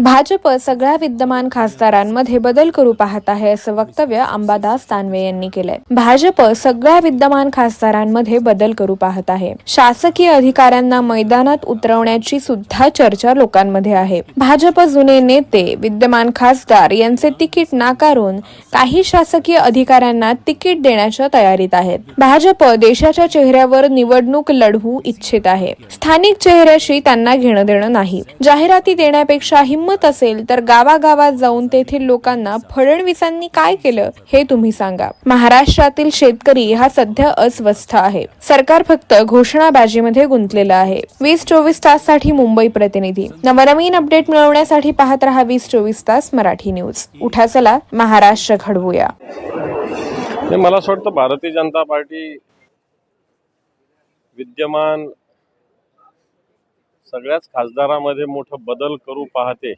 भाजप सगळ्या विद्यमान खासदारांमध्ये बदल करू पाहत आहे असं वक्तव्य अंबादास तानवे यांनी केलंय. भाजप सगळ्या विद्यमान खासदारांमध्ये बदल करू पाहत आहे. शासकीय अधिकाऱ्यांना मैदानात उतरवण्याची सुद्धा चर्चा लोकांमध्ये आहे. भाजप जुने नेते विद्यमान खासदार यांचे तिकीट नाकारून काही शासकीय अधिकाऱ्यांना तिकीट देण्याच्या तयारीत आहेत. भाजप देशाच्या चेहऱ्यावर निवडणूक लढवू इच्छित आहे. स्थानिक चेहऱ्याशी त्यांना घेणं देणं नाही. जाहिराती देण्यापेक्षा हिंमत असेल तर गावागावात जाऊन तेथील लोकांना फडणवीसांनी काय केलं हे तुम्ही सांगा. महाराष्ट्रातील शेतकरी हा सध्या अस्वस्थ आहे. सरकार फक्त घोषणाबाजीमध्ये गुंतलेलं आहे. वीस चोवीस ताससाठी मुंबई प्रतिनिधी. नवनवीन अपडेट मिळवण्यासाठी पाहत रहा वीस चोवीस तास मराठी न्यूज. उठा चला महाराष्ट्र घडवूया. मला असं वाटतं भारतीय जनता पार्टी विद्यमान सगळ्याच खासदारामध्ये मोठं बदल करू पाहते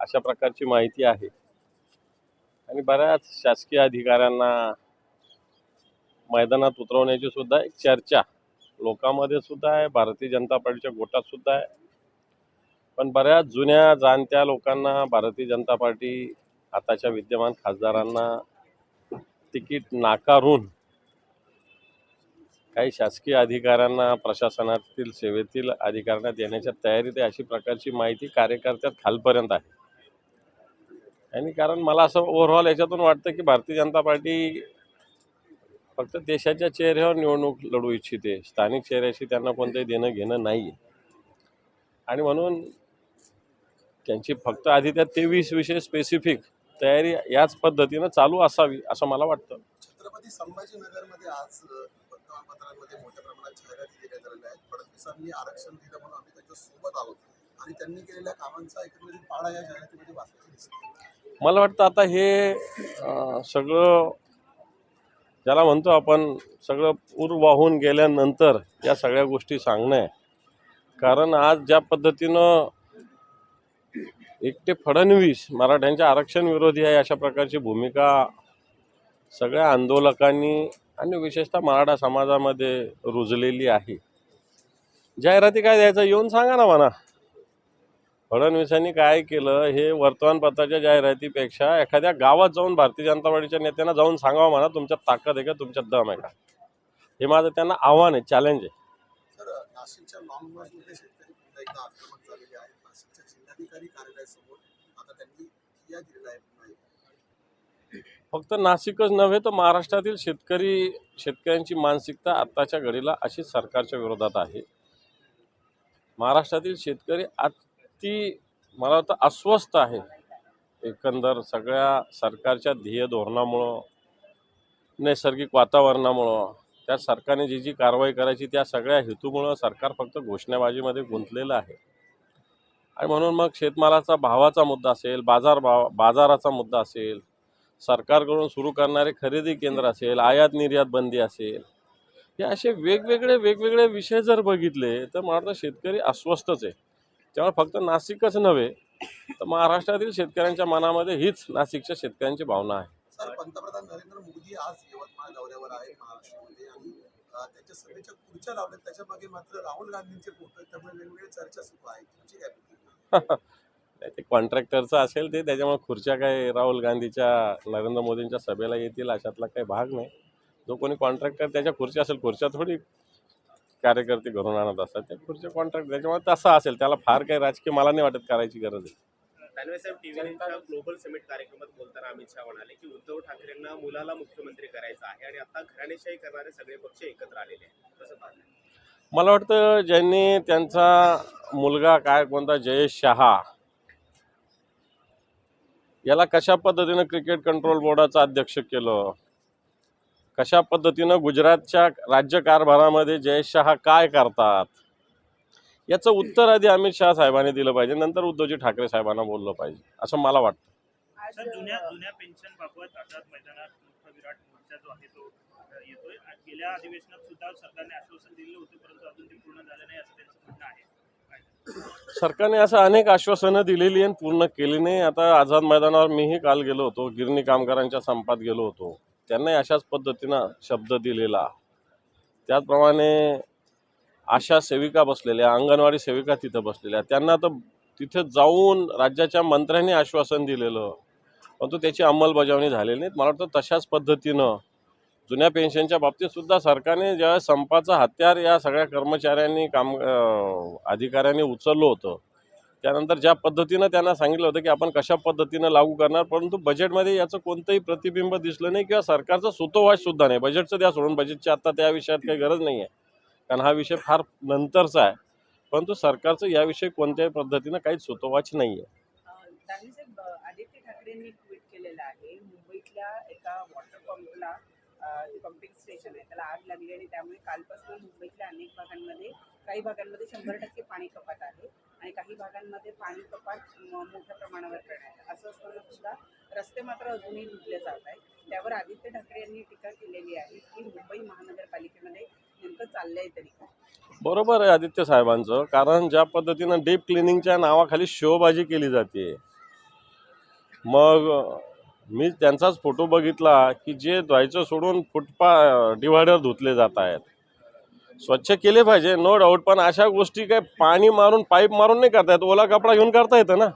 अशा प्रकारची माहिती आहे. आणि बऱ्याच शासकीय अधिकाऱ्यांना मैदानात उतरवण्याची सुद्धा एक चर्चा लोकांमध्ये सुद्धा आहे भारतीय जनता पार्टीच्या गोटात सुद्धा आहे. पण बऱ्याच जुन्या जाणत्या लोकांना भारतीय जनता पार्टी आताच्या विद्यमान खासदारांना तिकीट नाकारून काही शासकीय अधिकाऱ्यांना प्रशासनातील सेवेतील अधिकाऱ्यांना देण्याच्या तयारीत आहे अशी प्रकारची माहिती कार्यकर्त्यात खालपर्यंत आहे. आणि कारण मला असं ओव्हरऑल याच्यातून वाटतं की भारतीय जनता पार्टी फक्त देशाच्या चेहऱ्यावर निवडणूक लढू इच्छिते स्थानिक चेहऱ्याशी त्यांना कोणतंही देणं घेणं नाही आणि म्हणून त्यांची फक्त आधी त्या तेवीस विषय स्पेसिफिक तयारी याच पद्धतीनं चालू असावी असं मला वाटतं. छत्रपती संभाजीनगरमध्ये आज वर्तमानपत्रांमध्ये मोठ्या प्रमाणात जाहिराती देण्यात आलेल्या आहेत. फडणवीसांनी आरक्षण दिलं म्हणून आम्ही त्यांच्यासोबत आहोत. आणि त्यांनी केलेल्या कामांचा एकंदरीत पाडा या जाहिरातीमध्ये वाचल्याचं दिसतो मला वाटतं आता हे सगळं ज्याला म्हणतो आपण सगळं पूर वाहून गेल्यानंतर या सगळ्या गोष्टी सांगणं आहे. कारण आज ज्या पद्धतीनं एकटे फडणवीस मराठ्यांच्या आरक्षण विरोधी आहे अशा प्रकारची भूमिका सगळ्या आंदोलकांनी आणि विशेषतः मराठा समाजामध्ये रुजलेली आहे. जाहिराती काय द्यायचं येऊन सांगा ना म्हणा. फडणवीसांनी काय केलं हे वर्तमानपत्राच्या जाहिरातीपेक्षा एखाद्या गावात जाऊन भारतीय जनता पार्टीच्या नेत्यांना जाऊन सांगावं म्हणा. तुमच्यात ताकद आहे का? तुमच्यात दम आहे का? हे माझं त्यांना आव्हान आहे चॅलेंज आहे. आता त्यांनी ठिय्या दिलेला आहे पुन्हा एकदा. फक्त नाशिकच नव्हे तर महाराष्ट्रातील शेतकरी शेतकऱ्यांची मानसिकता आत्ताच्या घडीला अशीच सरकारच्या विरोधात आहे. महाराष्ट्रातील शेतकरी अति मला वाटतं अस्वस्थ आहे. एकंदर सगळ्या सरकारच्या ध्येय धोरणामुळं नैसर्गिक वातावरणामुळं त्या सरकारने जी जी कारवाई करायची त्या सगळ्या हेतूमुळं सरकार फक्त घोषणाबाजीमध्ये गुंतलेलं आहे. आणि म्हणून मग शेतमालाचा भावाचा मुद्दा असेल बाजार भाव बाजाराचा मुद्दा असेल सरकारकडून सुरू करणारे खरेदी केंद्र असेल आयात निर्यात बंदी असेल हे असे वेगवेगळे वेगवेगळे विषय जर बघितले तर मला वाटतं शेतकरी अस्वस्थच आहे. त्यामुळे फक्त नाशिकच नव्हे तर महाराष्ट्रातील शेतकऱ्यांच्या मनामध्ये हीच नाशिकच्या शेतकऱ्यांची भावना आहे. पंतप्रधान नरेंद्र मोदी आज यवतमाळ दौऱ्यावर आहे महाराष्ट्रामध्ये आणि त्यांच्या सभेच्या खुर्च्या लावल्यात. त्याच्यामागे मात्र राहुल गांधींचे फोटो त्यामुळे वेगवेगळ्या चर्चा सुरू आहे ते कॉन्ट्रॅक्टरचं असेल ते त्याच्यामुळे खुर्च्या काय राहुल गांधीच्या नरेंद्र मोदींच्या सभेला येतील अशातला काही भाग नाही. जो कोणी कॉन्ट्रॅक्टर त्याच्या खुर्च्या असेल खुर्च्या थोडी कार्यकर्ते घरून आणत असतात त्या खुर्च्या कॉन्ट्रॅक्ट त्याच्यामुळे तसं असेल त्याला फार काही राजकीय मला नाही वाटत करायची गरज आहे. ग्लोबल समिट कार्यक्रमात बोलताना अमित शहा म्हणाले की उद्धव ठाकरेंना मुलाला मुख्यमंत्री करायचं आहे आणि आता घराणेशाही करणारे सगळे पक्ष एकत्र आलेले आहेत. मला वाटतं ज्यांनी त्यांचा मुलगा काय कोणता जयेश शहा याला कशा पद्धतीनं क्रिकेट कंट्रोल बोर्डाचं अध्यक्ष केलं? कशा पद्धतीनं गुजरातच्या राज्यकारभारामध्ये जयेश शहा काय करतात? याचं उत्तर आधी अमित शहा साहेबांनी दिलं पाहिजे नंतर उद्धवजी ठाकरे साहेबांना बोललं पाहिजे असं मला वाटतं. जुन्या जुन्या पेन्शन बाबत आझाद मैदानात विराट मोर्चा जो आहे तो येतोय. गेल्या अधिवेशनात सुद्धा सरकारने आश्वासन दिलं होतं परंतु अजून ते पूर्ण झालं नाही असं त्यांचं म्हणणं आहे. सरकारने असं अनेक आश्वासनं दिलेली आणि पूर्ण केली नाही. आता आझाद मैदानावर मीही काल गेलो होतो गिरणी कामगारांच्या संपात गेलो होतो. त्यांनाही अशाच पद्धतीनं शब्द दिलेला. त्याचप्रमाणे आशा सेविका बसलेल्या अंगणवाडी सेविका तिथं बसलेल्या त्यांना तर तिथे जाऊन राज्याच्या मंत्र्यांनी आश्वासन दिलेलं. परंतु त्याची अंमलबजावणी झालेली नाही मला वाटतं तशाच पद्धतीनं जुन्या पेन्शनच्या बाबतीत सुद्धा सरकारने ज्या संपाचं हत्यार या सगळ्या कर्मचाऱ्यांनी काम अधिकाऱ्यांनी उचललं होतं त्यानंतर ज्या पद्धतीनं त्यांना सांगितलं होतं की आपण कशा पद्धतीनं लागू करणार परंतु बजेटमध्ये याचं कोणतंही प्रतिबिंब दिसलं नाही किंवा सरकारचं सुतोवाच सुद्धा नाही. बजेटचं द्या सोडून बजेटची आत्ता त्या विषयात काही गरज नाही आहे. कारण हा विषय फार नंतरचा आहे. परंतु सरकारचं याविषयी कोणत्याही पद्धतीनं काहीच सुतोवाच नाही आहे. आदित्य ठाकरेंनी ट्विट केलेलं आहे मुंबईतल्या एका वॉटर पंपला जे पंपिंग स्टेशन आहे त्याला आग लागली आणि त्यामुळे कालपासून मुंबईतल्या अनेक भागांमध्ये काही भागांमध्ये शंभर टक्के पाणी कपात आहे आणि काही भागांमध्ये पाणी कपात मोठ्या प्रमाणावर करण्यात आहे. असं असताना सुद्धा रस्ते मात्र अजूनही धुतले जात आहेत. त्यावर आदित्य ठाकरे यांनी टीका केलेली आहे की मुंबई महानगरपालिकेमध्ये नेमकं चाललंय तरी काय? बरोबर आहे आदित्य साहेबांचं कारण ज्या पद्धतीनं डीप क्लिनिंगच्या नावाखाली शोबाजी केली जाते. मग मी त्यांचाच फोटो बघितला की जे धुवायचं सोडून फुटपा डिवायडर धुतले जात आहेत. स्वच्छ केले पाहिजे नो डाऊट पण अशा गोष्टी काय पाणी मारून पाईप मारून नाही करता येत ओला कपडा घेऊन करता येतं ना.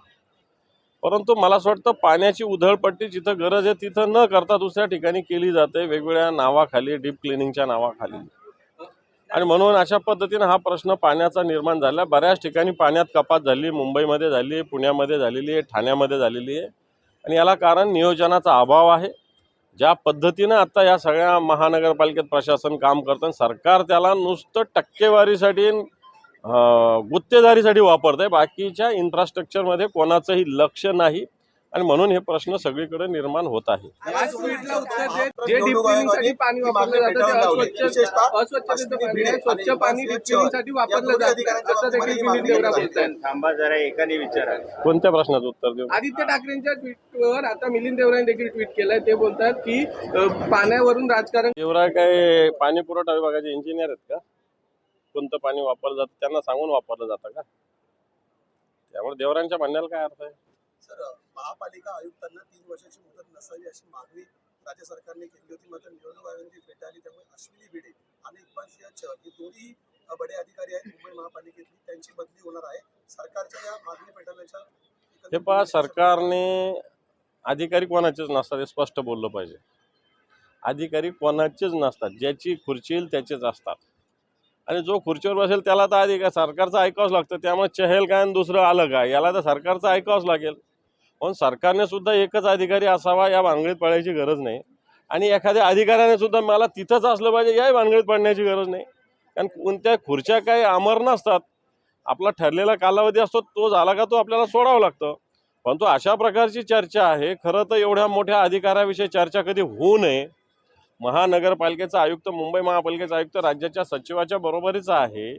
परंतु मला असं वाटतं पाण्याची उधळपट्टी जिथं गरज आहे तिथं न करता दुसऱ्या ठिकाणी केली जाते. वेगवेगळ्या नावाखाली डीप क्लिनिंगच्या नावाखाली. आणि म्हणून अशा पद्धतीनं हा प्रश्न पाण्याचा निर्माण झाला. बऱ्याच ठिकाणी पाण्यात कपात झाली. मुंबईमध्ये झाली पुण्यामध्ये झालेली आहे ठाण्यामध्ये झालेली आहे. आणि याला कारण नियोजनाचा अभाव आहे. ज्या पद्धतीनं आता या सगळ्या महानगरपालिकेत प्रशासन काम करतं सरकार त्याला नुसतं टक्केवारीसाठी गुत्तेदारीसाठी वापरतं आहे बाकीच्या इन्फ्रास्ट्रक्चरमध्ये कोणाचंही लक्ष नाही. आणि म्हणून हे प्रश्न सगळीकडे निर्माण होत आहे. कोणत्या प्रश्नाचं उत्तर देऊ? आदित्य ठाकरेंच्या ट्विटवर आता मिलिंद देवराने देखील ट्विट केलंय. ते बोलतात की पाण्यावरून राजकारण देवरा काय पाणी पुरवठा विभागाचे इंजिनियर आहेत का? कोणतं पाणी वापरलं जातं? त्यांना सांगून वापरलं जातं का? त्यामुळे देवरांच्या म्हणण्याला काय अर्थ आहे? सर महापालिका आयुक्तांना तीन वर्षाची मुदत नसावी अशी मागणी राज्य सरकारने केली होती. मात्र निवडणूक आयोगाने फेटाळली त्यामुळे अश्विनी भिडे आणि इक्बाल सिंह हे दोन्ही बडे अधिकारी आहेत मुंबई महापालिकेतली. त्यांची बदली होणार आहे. सरकारच्या या मागणी फेटाळण्याच्या हे पहा सरकारने अधिकारी कोणाचेच नसतात हे स्पष्ट बोललं पाहिजे. अधिकारी कोणाचेच नसतात. ज्याची खुर्ची येईल त्याचेच असतात. आणि जो खुर्चीवर बसेल त्याला तर अधिकार सरकारचं ऐकावंच लागतं. त्यामुळे चहेल काय आणि दुसरं आलं काय? याला तर सरकारचं ऐकावंच लागेल. पण सरकारने सुद्धा एकच अधिकारी असावा या भानगडीत पडायची गरज नाही. आणि एखाद्या अधिकाऱ्याने सुद्धा मला तिथंच असलं पाहिजे याही भानगडीत पडण्याची गरज नाही. कारण कोणत्या खुर्च्या काही अमर नसतात. आपला ठरलेला कालावधी असतो तो झाला का तो आपल्याला सोडावा लागतं. परंतु अशा प्रकारची चर्चा आहे. खरं तर एवढ्या मोठ्या अधिकाराविषयी चर्चा कधी होऊ नये. महानगरपालिकेचा आयुक्त मुंबई महापालिकेचा आयुक्त राज्याच्या सचिवाच्या बरोबरीचा आहे.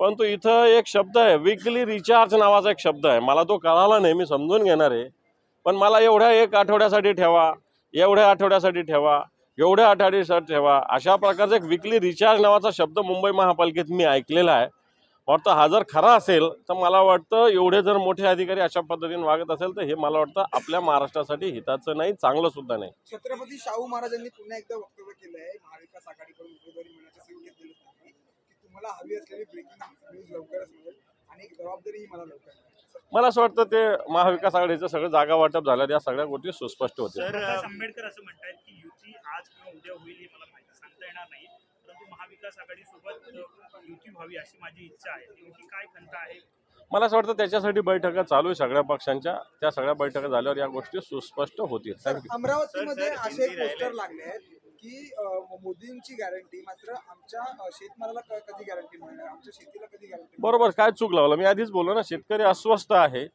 परंतु इथं एक शब्द आहे विकली रिचार्ज नावाचा एक शब्द आहे. मला तो कळाला नाही मी समजून घेणार आहे. पण मला एवढ्या एक आठवड्यासाठी ठेवा एवढ्या आठवड्यासाठी ठेवा एवढ्या आठवड्यासाठी ठेवा अशा प्रकारचा एक विकली रिचार्ज नावाचा शब्द मुंबई महापालिकेत मी ऐकलेला आहे. वाटतं हा जर खरा असेल तर मला वाटतं एवढे जर मोठे अधिकारी अशा पद्धतीने वागत असेल तर हे मला वाटतं आपल्या महाराष्ट्रासाठी हिताचं नाही चांगलं सुद्धा नाही. छत्रपती शाहू महाराजांनी पुन्हा एकदा वक्तव्य केलं आहे महाविकास आघाडीकडून उमेदवारी मिळण्याचे संकेत दिले तुम्हाला हवी असलेली ब्रेकिंग न्यूज लवकरच मिळेल आणि एक जबाबदारीही मला लवकर मला असं वाटतं ते महाविकास आघाडीचं सगळं जागा वाटप झाल्यावर या सगळ्या गोष्टी सुस्पष्ट प्रकाश आंबेडकर असं म्हणतायत की युती आज किंवा उद्या होईल हे मला माहिती सांगता येणार नाही. परंतु महाविकास आघाडी सोबत युती व्हावी अशी माझी इच्छा आहे. नेमकी काय खंत आहे? मला असं वाटतं त्याच्यासाठी बैठका चालू आहे सगळ्या पक्षांच्या. त्या सगळ्या बैठका झाल्यावर या गोष्टी सुस्पष्ट होतील. थँक्यू अमरावतीमध्ये असे पोस्टर. लागले आहेत की मोदींची गॅरंटी मात्र आमच्या शेतमालाला क- कधी गॅरंटी मिळणार? आमच्या शेतीला कधी गॅरंटी बरोबर काय चूक लावलं? मी आधीच बोललो ना शेतकरी अस्वस्थ आहे.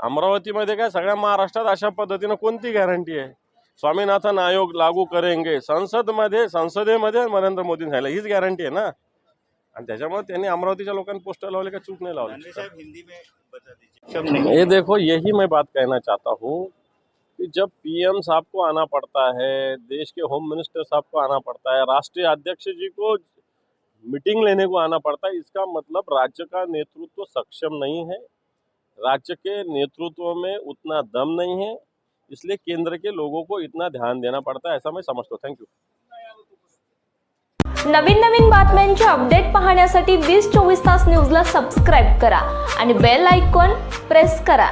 अमरावतीमध्ये काय सगळ्या महाराष्ट्रात अशा पद्धतीनं कोणती गॅरंटी आहे? स्वामीनाथन आयोग लागू करेंगे। संसदमध्ये संसदेमध्ये नरेंद्र मोदींनी सांगितलं हीच गॅरंटी आहे ना? आणि त्याच्यामुळे त्यांनी अमरावतीच्या लोकांनी पोस्टर लावले का चूक नाही लावली? ये देखो यही मैं बात कहना चाहता हूँ कि जब पीएम साहब को आना पड़ता है देश के होम मिनिस्टर साहब को आना पड़ता है राष्ट्रीय अध्यक्ष जी को मीटिंग लेने को आना पड़ता है इसका मतलब राज्य का नेतृत्व सक्षम नहीं है। राज्य के नेतृत्व में उतना दम नहीं है। इसलिए केंद्र के लोगों को इतना ध्यान देना पड़ता है ऐसा मैं समझता हूँ। थैंक यू नवीन नवीन बातम्यांचे अपडेट पाहण्यासाठी वीस चोवीस तास न्यूजला सबस्क्राईब करा आणि बेल आयकॉन प्रेस करा.